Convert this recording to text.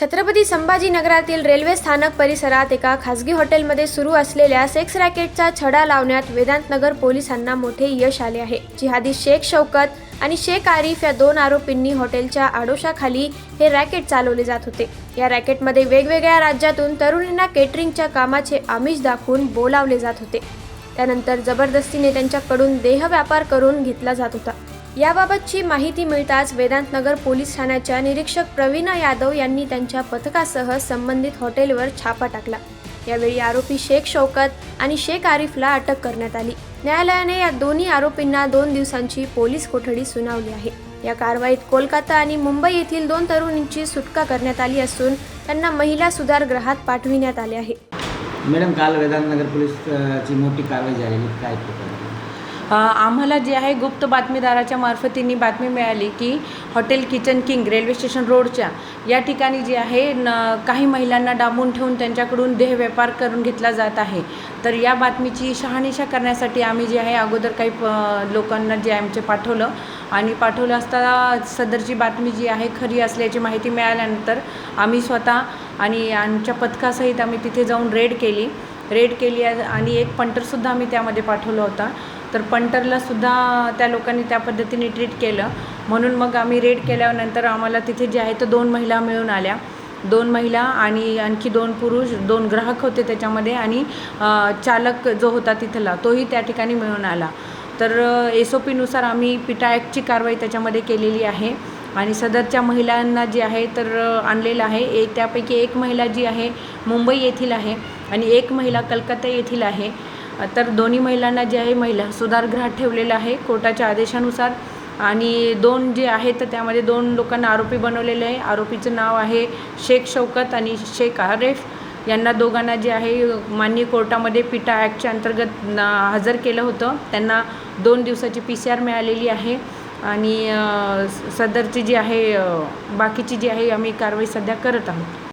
Chhatrapati संभाजीनगरातील railway स्थानक परिसरात एका खासगी हॉटेलमध्ये सुरू असलेल्या सेक्स रॅकेटचा छडा लावण्यात वेदांतनगर पोलिसांना मोठे यश आले आहे. जिहादी शेख शौकत आणि शेख आरिफ या दोन आरोपींनी हॉटेलच्या आडोशाखाली हे रॅकेट चालवले जात होते. या रॅकेटमध्ये वेगवेगळ्या राज्यातून तरुणींना केटरिंगच्या कामाचे आमिष दाखवून बोलावले जात होते. त्यानंतर जबरदस्तीने त्यांच्याकडून देहव्यापार करून घेतला जात होता. याबाबतची माहिती मिळताच वेदांतनगर पोलीस ठाण्याच्या निरीक्षक प्रवीणा यादव यांनी त्यांच्या पथकासह संबंधित हॉटेलवर छापा टाकला. यावेळी आरोपी शेख शौकत आणि शेख आरिफला अटक करण्यात आली. न्यायालयाने या दोन्ही आरोपींना दोन दिवसांची पोलीस कोठडी सुनावली आहे. या कारवाईत कोलकाता आणि मुंबई येथील दोन तरुणींची सुटका करण्यात आली असून त्यांना महिला सुधारगृहात पाठविण्यात आले आहे. मॅडम काल वेदांतनगर पोलीसची मोठी कारवाई झालेली काय आम्हाला जे आहे गुप्त बातमीदाराच्या मार्फतीने बातमी मिळाली की hotel kitchen king railway station रोडच्या या ठिकाणी जे आहे न काही महिलांना डांबून ठेवून त्यांच्याकडून देह व्यापार करून घेतला जात आहे. तर या बातमीची शहानिशा करण्यासाठी आम्ही जे आहे अगोदर काही प- लोकांना जे आमचे पाठवलं आणि पाठवलं असता सदरची बातमी जी आहे खरी असल्याची माहिती मिळाल्यानंतर आम्ही स्वतः आणि आमच्या पथकासहित आम्ही तिथे जाऊन रेड केली. रेड केली आणि एक पंटरसुद्धा आम्ही त्यामध्ये पाठवला होता. तर पंटरला सुद्धा त्या लोकांनी त्या पद्धतीने ट्रीट केलं. म्हणून मग आम्ही रेड केल्यानंतर आम्हाला तिथे जे आहे तर दोन महिला मिळून आल्या. दोन महिला आणि आणखी दोन पुरुष दोन ग्राहक होते त्याच्यामध्ये आणि चालक जो होता तिथला तोही त्या ठिकाणी मिळून आला. तर एस ओ पीनुसार आम्ही पिटा ॲक्टची कारवाई त्याच्यामध्ये केलेली आहे. आणि सदरच्या महिलांना जे आहे तर आणलेलं आहे. ए त्यापैकी एक महिला जी आहे मुंबई येथील आहे आणि एक महिला कलकत्ता येथील आहे. तर दोन्ही महिलांना जे आहे महिला सुधारगृहात ठेवलेलं आहे कोर्टाच्या आदेशानुसार. आणि दोन जे आहेत तर त्यामध्ये दोन लोकांना आरोपी बनवलेले आहे. आरोपीचं नाव आहे शेख शौकत आणि शेख आरेफ. यांना दोघांना जे आहे मान्य कोर्टामध्ये पिटा ॲक्टच्या अंतर्गत हजर केलं होतं. त्यांना दोन दिवसाची पी सी आर मिळालेली आहे. आणि स- सदरची जी आहे बाकीची जी आहे आम्ही कारवाई सध्या करत आहोत.